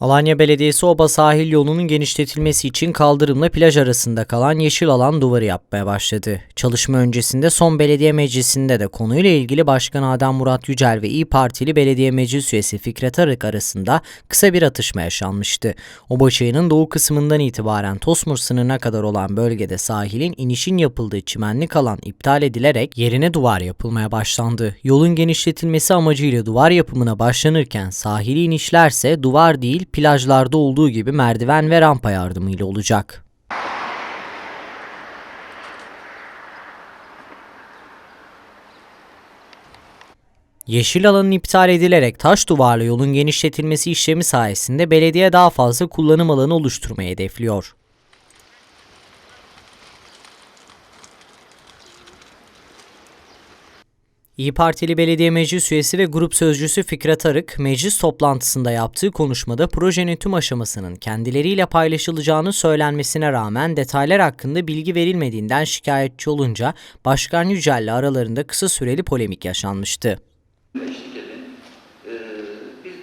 Alanya Belediyesi Oba sahil yolunun genişletilmesi için kaldırımla plaj arasında kalan yeşil alan duvarı yapmaya başladı. Çalışma öncesinde son belediye meclisinde de konuyla ilgili Başkan Adem Murat Yücel ve İyi Partili Belediye Meclis Üyesi Fikret Arık arasında kısa bir atışma yaşanmıştı. Oba çayının doğu kısmından itibaren Tosmur sınırına kadar olan bölgede sahilin inişin yapıldığı çimenlik alan iptal edilerek yerine duvar yapılmaya başlandı. Yolun genişletilmesi amacıyla duvar yapımına başlanırken sahili inişlerse duvar değil plajlarda olduğu gibi merdiven ve rampa yardımıyla olacak. Yeşil alanın iptal edilerek taş duvarlı yolun genişletilmesi işlemi sayesinde belediye daha fazla kullanım alanı oluşturmayı hedefliyor. İyi Partili Belediye Meclis Üyesi ve Grup Sözcüsü Fikret Arık, meclis toplantısında yaptığı konuşmada projenin tüm aşamasının kendileriyle paylaşılacağını söylenmesine rağmen detaylar hakkında bilgi verilmediğinden şikayetçi olunca Başkan Yücel'le aralarında kısa süreli polemik yaşanmıştı. biz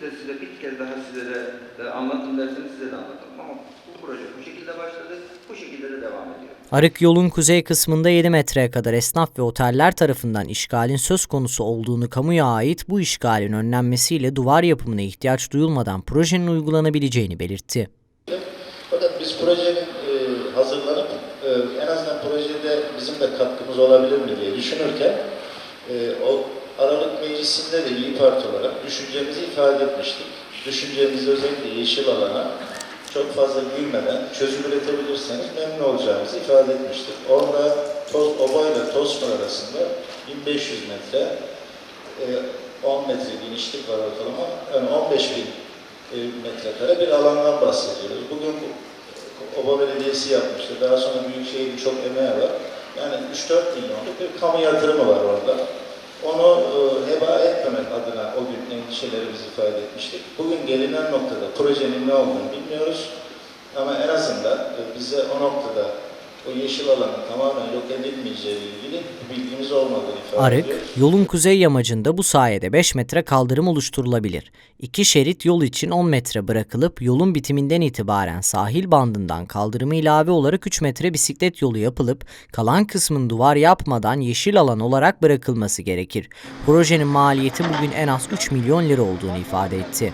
de size bir kez daha sizlere anlatın derseniz size de anlatalım. Ama bu proje bu şekilde başladı, bu şekilde de devam ediyor. Arık yolun kuzey kısmında 7 metreye kadar esnaf ve oteller tarafından işgalin söz konusu olduğunu kamuya ait bu işgalin önlenmesiyle duvar yapımına ihtiyaç duyulmadan projenin uygulanabileceğini belirtti. Fakat biz projenin e, hazırlanıp e, en azından projede bizim de katkımız olabilir mi diye düşünürken e, o Aralık Meclisi'nde de İyi Parti olarak düşüncemizi ifade etmiştik. Düşüncemizi özellikle yeşil alana çok fazla girmeden çözüm üretebilirseniz memnun olacağımızı ifade etmiştik. Orada Toz, Oba ile Tosmur arasında 1500 metre, e, 10 metre genişlik var ortalama, yani 15 bin e, metrekare bir alandan bahsediyoruz. Bugün bu Oba Belediyesi yapmıştı. Daha sonra Büyükşehir'in çok emeği var. Yani 3-4 milyonluk bir kamu yatırımı var orada. İfade etmiştik. Bugün gelinen noktada projenin ne olduğunu bilmiyoruz. Ama en azından e, bize o noktada o yeşil alanın tamamen yok edilmeyeceği ilgili bilgimiz olmadığını ifade Arık, ediyoruz. yolun kuzey yamacında bu sayede 5 metre kaldırım oluşturulabilir. İki şerit yol için 10 metre bırakılıp yolun bitiminden itibaren sahil bandından kaldırımı ilave olarak 3 metre bisiklet yolu yapılıp kalan kısmın duvar yapmadan yeşil alan olarak bırakılması gerekir. Projenin maliyeti bugün en az 3 milyon lira olduğunu ifade etti.